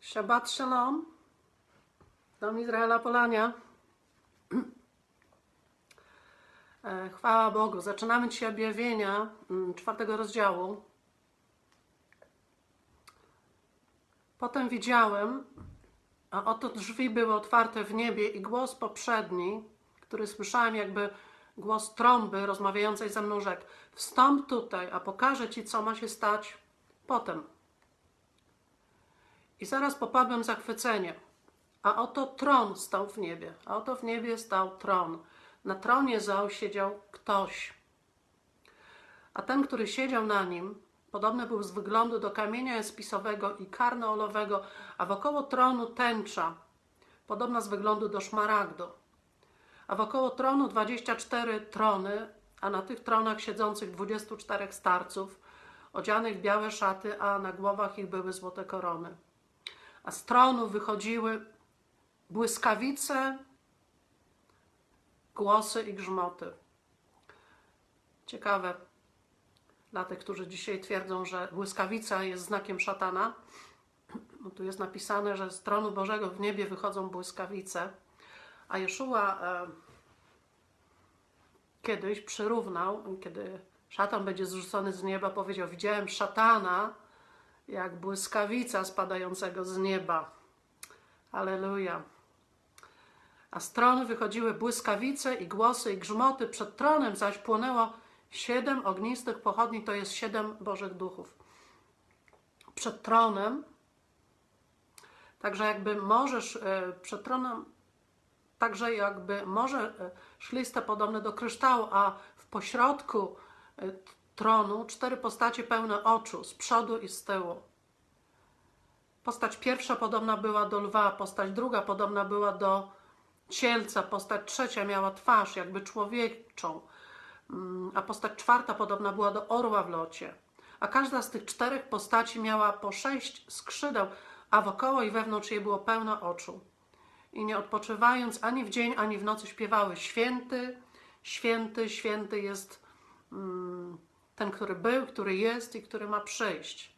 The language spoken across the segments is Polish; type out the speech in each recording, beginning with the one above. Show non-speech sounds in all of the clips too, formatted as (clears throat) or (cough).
Shabbat Shalom. Dom Izraela Polania. (clears throat) E, Chwała Bogu. Zaczynamy dzisiaj objawienia mm, czwartego rozdziału. Potem widziałem, a oto drzwi były otwarte w niebie i głos poprzedni, który słyszałem jakby głos trąby rozmawiającej ze mną rzekł wstąp tutaj, a pokażę Ci, co ma się stać potem. I zaraz popadłem zachwycenie. A oto tron stał w niebie. A oto w niebie stał tron. Na tronie zał siedział ktoś. A ten, który siedział na nim, podobny był z wyglądu do kamienia spisowego i karneolowego, a wokoło tronu tęcza, podobna z wyglądu do szmaragdu. A wokoło tronu 24 trony, a na tych tronach siedzących 24 starców, odzianych w białe szaty, a na głowach ich były złote korony a z tronu wychodziły błyskawice, głosy i grzmoty. Ciekawe dla tych, którzy dzisiaj twierdzą, że błyskawica jest znakiem szatana. (clears throat) Tu jest napisane, że z tronu Bożego w niebie wychodzą błyskawice, a Jeszua e, kiedyś przyrównał, kiedy szatan będzie zrzucony z nieba, powiedział: Widziałem szatana jak błyskawica spadającego z nieba. Aleluja. A z tronu wychodziły błyskawice i głosy i grzmoty, przed tronem zaś płonęło siedem ognistych pochodni, to jest siedem Bożych Duchów. Przed tronem, także jakby możesz, e, przed tronem, także jakby morze e, szliste podobne do kryształu, a w pośrodku e, tronu cztery postacie pełne oczu, z przodu i z tyłu. Postać pierwsza podobna była do lwa, postać druga podobna była do cielca, postać trzecia miała twarz jakby człowieczą, mm, a postać czwarta podobna była do orła w locie. A każda z tych czterech postaci miała po sześć skrzydeł, a wokoło i wewnątrz jej było pełno oczu. I nie odpoczywając ani w dzień, ani w nocy śpiewały: Święty, święty, święty jest mm, ten, który był, który jest i który ma przyjść.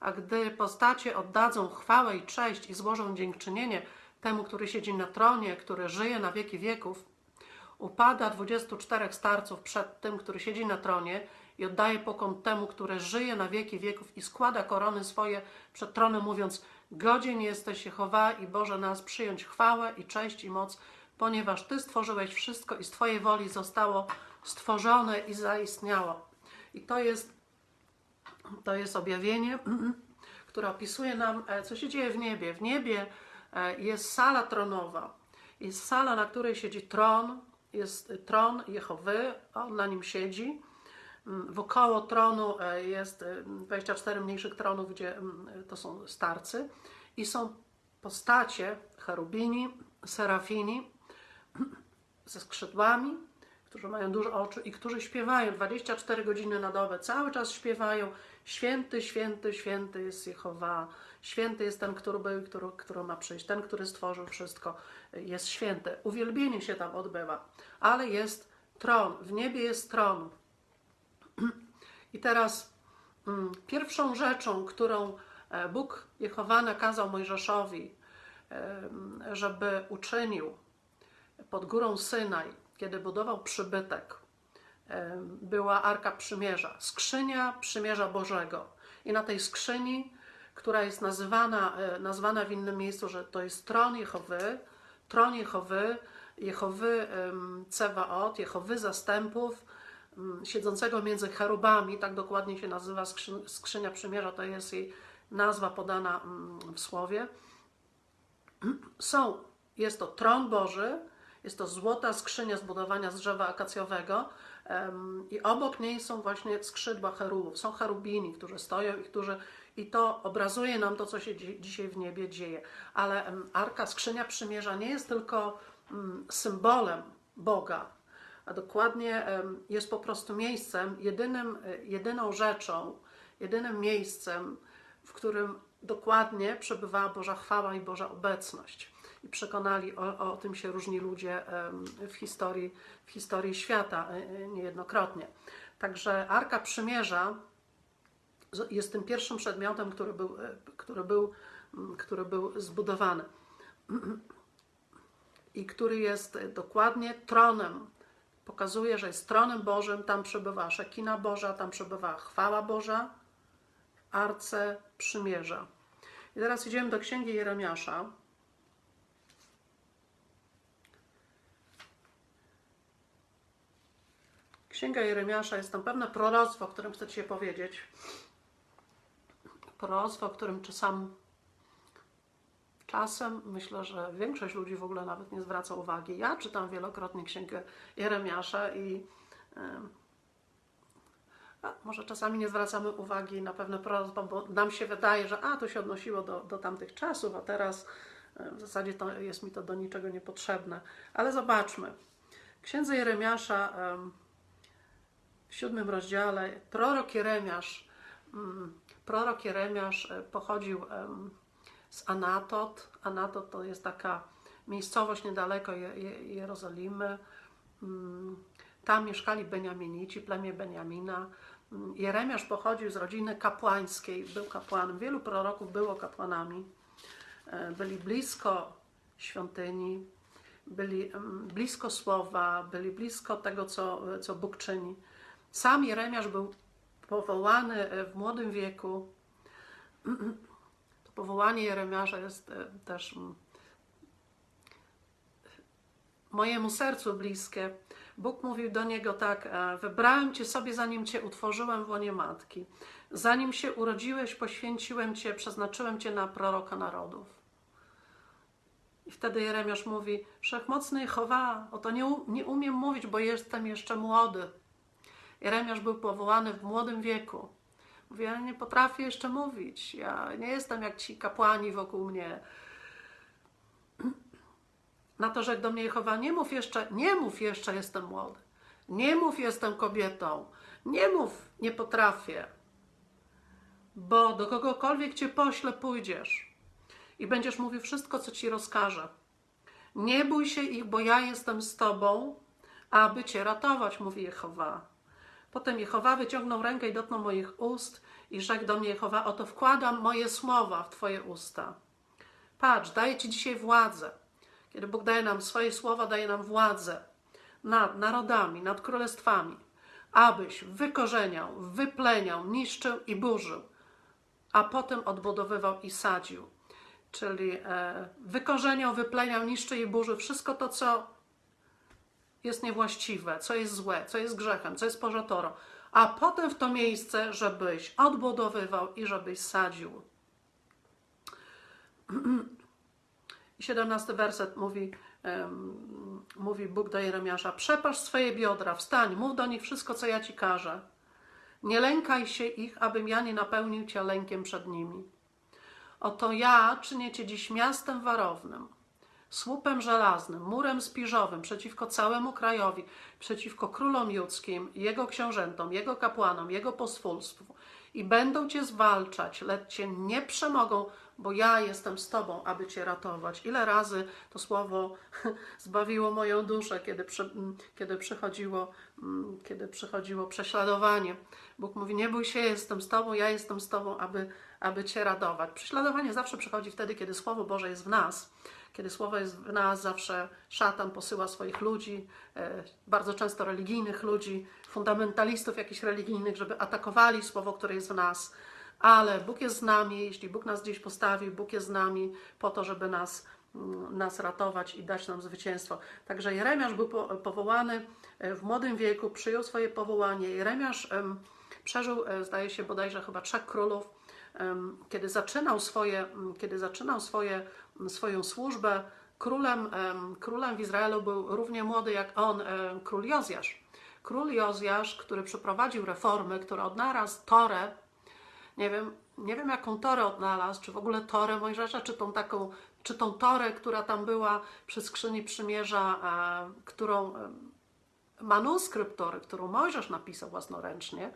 A gdy postacie oddadzą chwałę i cześć i złożą dziękczynienie temu, który siedzi na tronie, który żyje na wieki wieków, upada 24 starców przed tym, który siedzi na tronie i oddaje pokłon temu, który żyje na wieki wieków i składa korony swoje przed tronem, mówiąc: Godzien jesteś Jehowa i Boże nas przyjąć chwałę i cześć i moc, ponieważ Ty stworzyłeś wszystko i z Twojej woli zostało stworzone i zaistniało. I to jest, to jest objawienie, które opisuje nam, e, co się dzieje w niebie. W niebie e, jest sala tronowa. Jest sala, na której siedzi tron. Jest tron Jehowy, on na nim siedzi. Mm, Wokoło tronu e, jest 24 mniejszych tronów, gdzie mm, to są starcy. I są postacie cherubini, serafini ze skrzydłami, którzy mają dużo oczu i którzy śpiewają. 24 godziny na dobę, cały czas śpiewają. Święty, święty, święty jest Jehowa, święty jest ten, który był, który, który ma przyjść, ten, który stworzył wszystko, jest święty. Uwielbienie się tam odbywa, ale jest tron, w niebie jest tron. (clears throat) I teraz mm, pierwszą rzeczą, którą e, Bóg Jehowa nakazał Mojżeszowi, żeby uczynił pod górą Synaj, kiedy budował przybytek, była Arka Przymierza, skrzynia Przymierza Bożego. I na tej skrzyni, która jest nazywana, e, nazwana w innym miejscu, że to jest tron Jehowy, tron Jehowy, Jehowy Cewaot, Jehowy zastępów, siedzącego między cherubami, tak dokładnie się nazywa skrzynia przymierza, to jest jej nazwa podana w słowie. (clears throat) Są, jest to tron Boży, jest to złota skrzynia zbudowania z drzewa akacjowego i obok niej są właśnie skrzydła cherubów. Są cherubini, którzy stoją i którzy i to obrazuje nam to, co się dzisiaj w niebie dzieje. Ale Arka Skrzynia Przymierza nie jest tylko mm, symbolem Boga, a dokładnie jest po prostu miejscem, jedynym, jedyną rzeczą, jedynym miejscem, w którym dokładnie przebywała Boża chwała i Boża obecność i przekonali, o, o tym się różni ludzie w historii, w historii świata e, e, niejednokrotnie. Także Arka Przymierza jest tym pierwszym przedmiotem, który był, e, który był który był zbudowany (clears throat) i który jest dokładnie tronem. Pokazuje, że jest tronem Bożym, tam przebywa Szekina Boża, tam przebywa chwała Boża Arce Przymierza. I teraz idziemy do Księgi Jeremiasza. Księga Jeremiasza jest tam pewne proroctwo, o którym chcę Ci powiedzieć. Proroctwo, o którym czasem, czasem myślę, że większość ludzi w ogóle nawet nie zwraca uwagi. Ja czytam wielokrotnie Księgę Jeremiasza i a, może czasami nie zwracamy uwagi na pewne proroctwa, bo nam się wydaje, że a, to się odnosiło do, do tamtych czasów, a teraz e, w zasadzie to jest mi to do niczego niepotrzebne. Ale zobaczmy. Księdze Jeremiasza em, w siódmym rozdziale prorok Jeremiasz, mm, prorok Jeremiasz e, pochodził z Anatot. Anatot to jest taka miejscowość niedaleko Je- Je- Jerozolimy. Mm, Tam mieszkali Beniaminici, plemię Beniamina. Mm, Jeremiasz pochodził z rodziny kapłańskiej, był kapłanem. Wielu proroków było kapłanami. E, Byli blisko świątyni, byli blisko słowa, byli blisko tego, co, co Bóg czyni. Sam Jeremiasz był powołany e, w młodym wieku. (clears throat) To powołanie Jeremiasza jest e, też mm, mojemu sercu bliskie. Bóg mówił do niego tak: e, Wybrałem cię sobie, zanim cię utworzyłem w łonie matki. Zanim się urodziłeś, poświęciłem cię, przeznaczyłem cię na proroka narodów. I wtedy Jeremiasz mówi: Wszechmocny Chowa, oto nie, nie umiem mówić, bo jestem jeszcze młody. Jeremiasz był powołany w młodym wieku. Mówi: Ja nie potrafię jeszcze mówić. Ja nie jestem jak ci kapłani wokół mnie. Na to rzekł do mnie Jehowa, nie mów jeszcze, nie mów jeszcze, jestem młody. Nie mów, jestem kobietą. Nie mów, nie potrafię. Bo do kogokolwiek cię pośle, pójdziesz i będziesz mówił wszystko, co ci rozkażę. Nie bój się ich, bo ja jestem z tobą, aby cię ratować, mówi Jehowa. Potem Jehowa wyciągnął rękę i dotknął moich ust i rzekł do mnie Jehowa, oto wkładam moje słowa w twoje usta. Patrz, daję ci dzisiaj władzę. Kiedy Bóg daje nam swoje słowa, daje nam władzę nad narodami, nad królestwami, abyś wykorzeniał, wypleniał, niszczył i burzył, a potem odbudowywał i sadził. Czyli e, wykorzeniał, wypleniał, niszczył i burzył wszystko to, co jest niewłaściwe, co jest złe, co jest grzechem, co jest pożatorą, a potem w to miejsce, żebyś odbudowywał i żebyś sadził. (clears throat) I 17 werset mówi, em, mówi Bóg do Jeremiasza: Przepasz swoje biodra, wstań, mów do nich wszystko, co ja ci każę. Nie lękaj się ich, abym ja nie napełnił cię lękiem przed nimi. Oto ja czynię cię dziś miastem warownym, słupem żelaznym, murem spiżowym przeciwko całemu krajowi, przeciwko królom judzkim, jego książętom, jego kapłanom, jego pospólstwu. I będą cię zwalczać, lecz cię nie przemogą, bo ja jestem z tobą, aby cię ratować. Ile razy to słowo (laughs) zbawiło moją duszę, kiedy, przy, m, kiedy, przychodziło, m, kiedy przychodziło prześladowanie. Bóg mówi: Nie bój się, jestem z tobą, ja jestem z tobą, aby, aby cię radować. Prześladowanie zawsze przychodzi wtedy, kiedy Słowo Boże jest w nas. Kiedy Słowo jest w nas, zawsze szatan posyła swoich ludzi, e, bardzo często religijnych ludzi, fundamentalistów jakichś religijnych, żeby atakowali Słowo, które jest w nas. Ale Bóg jest z nami, jeśli Bóg nas gdzieś postawił, Bóg jest z nami po to, żeby nas, mm, nas ratować i dać nam zwycięstwo. Także Jeremiasz był po, powołany e, w młodym wieku, przyjął swoje powołanie. Jeremiasz em, przeżył, e, zdaje się, bodajże chyba trzech królów. Kiedy zaczynał, swoje, kiedy zaczynał swoje, swoją służbę, królem, em, królem w Izraelu był równie młody jak on, król Jozjasz. Król Jozjasz, który przeprowadził reformy, który odnalazł Torę, nie wiem, nie wiem jaką torę odnalazł, czy w ogóle torę Mojżesza, czy tą taką, czy tą torę, która tam była przy skrzyni przymierza, którą manuskrypt tory, którą Mojżesz napisał własnoręcznie,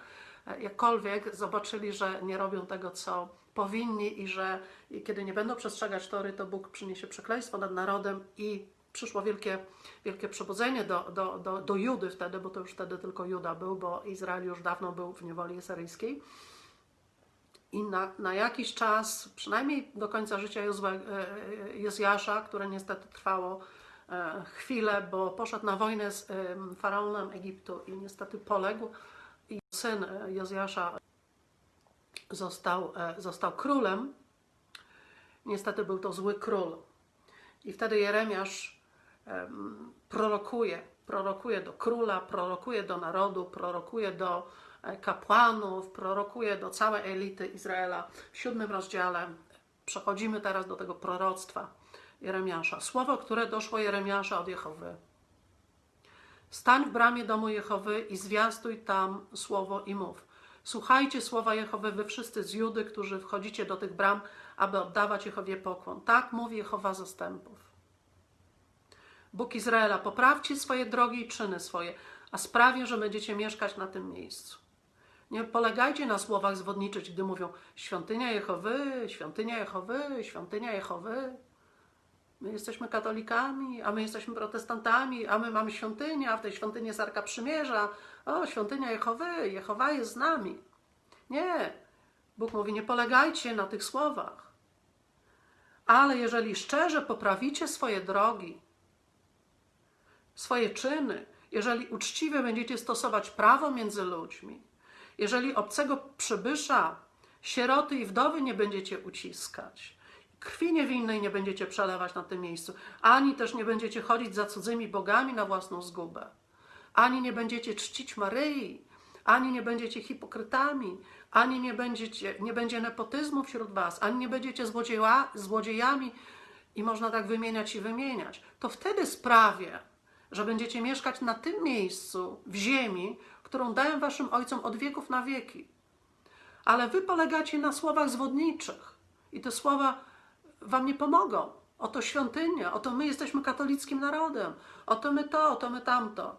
jakkolwiek zobaczyli, że nie robią tego, co powinni i że i kiedy nie będą przestrzegać tory, to Bóg przyniesie przekleństwo nad narodem i przyszło wielkie, wielkie przebudzenie do, do, do, do Judy wtedy, bo to już wtedy tylko Juda był, bo Izrael już dawno był w niewoli asyryjskiej. I na, na jakiś czas, przynajmniej do końca życia e, e, Jozjasza, które niestety trwało e, chwilę, bo poszedł na wojnę z em, faraonem Egiptu i niestety poległ. Syn e, Jozjasza został, e, został królem. Niestety był to zły król. I wtedy Jeremiasz em, prorokuje, prorokuje do króla, prorokuje do narodu, prorokuje do e, kapłanów, prorokuje do całej elity Izraela. W siódmym rozdziale przechodzimy teraz do tego proroctwa Jeremiasza. Słowo, które doszło Jeremiasza od Jehowy. Stań w bramie domu Jehowy i zwiastuj tam słowo i mów. Słuchajcie słowa Jehowy, wy wszyscy z Judy, którzy wchodzicie do tych bram, aby oddawać Jehowie pokłon. Tak mówi Jehowa zastępów. Bóg Izraela, poprawcie swoje drogi i czyny swoje, a sprawię, że będziecie mieszkać na tym miejscu. Nie polegajcie na słowach zwodniczych, gdy mówią świątynia Jehowy, świątynia Jehowy, świątynia Jehowy. My jesteśmy katolikami, a my jesteśmy protestantami, a my mamy świątynię, a w tej świątyni jest Arka Przymierza. O, świątynia Jehowy, Jehowa jest z nami. Nie. Bóg mówi, nie polegajcie na tych słowach. Ale jeżeli szczerze poprawicie swoje drogi, swoje czyny, jeżeli uczciwie będziecie stosować prawo między ludźmi, jeżeli obcego przybysza, sieroty i wdowy nie będziecie uciskać, krwi niewinnej nie będziecie przelewać na tym miejscu, ani też nie będziecie chodzić za cudzymi bogami na własną zgubę, ani nie będziecie czcić Maryi, ani nie będziecie hipokrytami, ani nie, będziecie, nie będzie nepotyzmu wśród was, ani nie będziecie złodzieja, złodziejami i można tak wymieniać i wymieniać, to wtedy sprawię, że będziecie mieszkać na tym miejscu, w ziemi, którą dałem waszym ojcom od wieków na wieki. Ale wy polegacie na słowach zwodniczych. I te słowa wam nie pomogą. Oto świątynia, oto my jesteśmy katolickim narodem, oto my to, oto my tamto.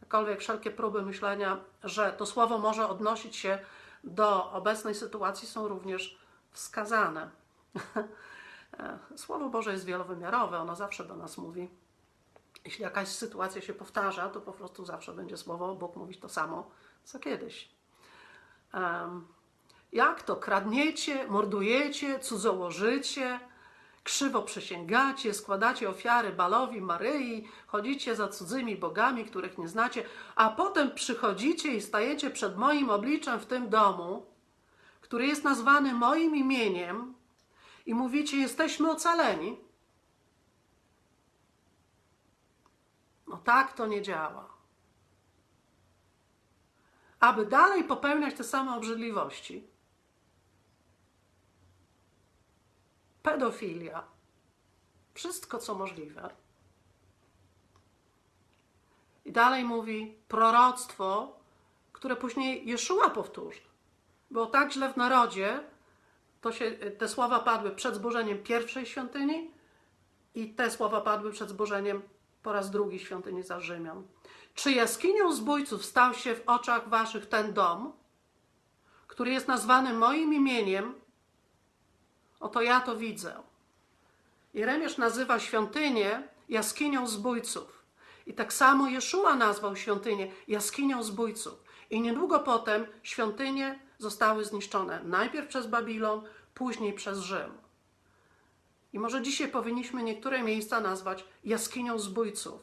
Jakkolwiek wszelkie próby myślenia, że to słowo może odnosić się do obecnej sytuacji, są również wskazane. (laughs) Słowo Boże jest wielowymiarowe, ono zawsze do nas mówi. Jeśli jakaś sytuacja się powtarza, to po prostu zawsze będzie słowo Bóg mówić to samo, co kiedyś. Um, jak to? Kradniecie, mordujecie, cudzołożycie, krzywo przysięgacie, składacie ofiary Balowi, Maryi, chodzicie za cudzymi bogami, których nie znacie, a potem przychodzicie i stajecie przed moim obliczem w tym domu, który jest nazwany moim imieniem i mówicie, jesteśmy ocaleni. No tak to nie działa. Aby dalej popełniać te same obrzydliwości, pedofilia, wszystko co możliwe. I dalej mówi proroctwo, które później Jeszua powtórzy. Było tak źle w narodzie, to się, te słowa padły przed zburzeniem pierwszej świątyni i te słowa padły przed zburzeniem po raz drugi świątyni za Rzymian. Czy jaskinią zbójców stał się w oczach waszych ten dom, który jest nazwany moim imieniem? Oto ja to widzę. Jeremiasz nazywa świątynię jaskinią zbójców. I tak samo Jeszua nazwał świątynię jaskinią zbójców. I niedługo potem świątynie zostały zniszczone. Najpierw przez Babilon, później przez Rzym. I może dzisiaj powinniśmy niektóre miejsca nazwać jaskinią zbójców,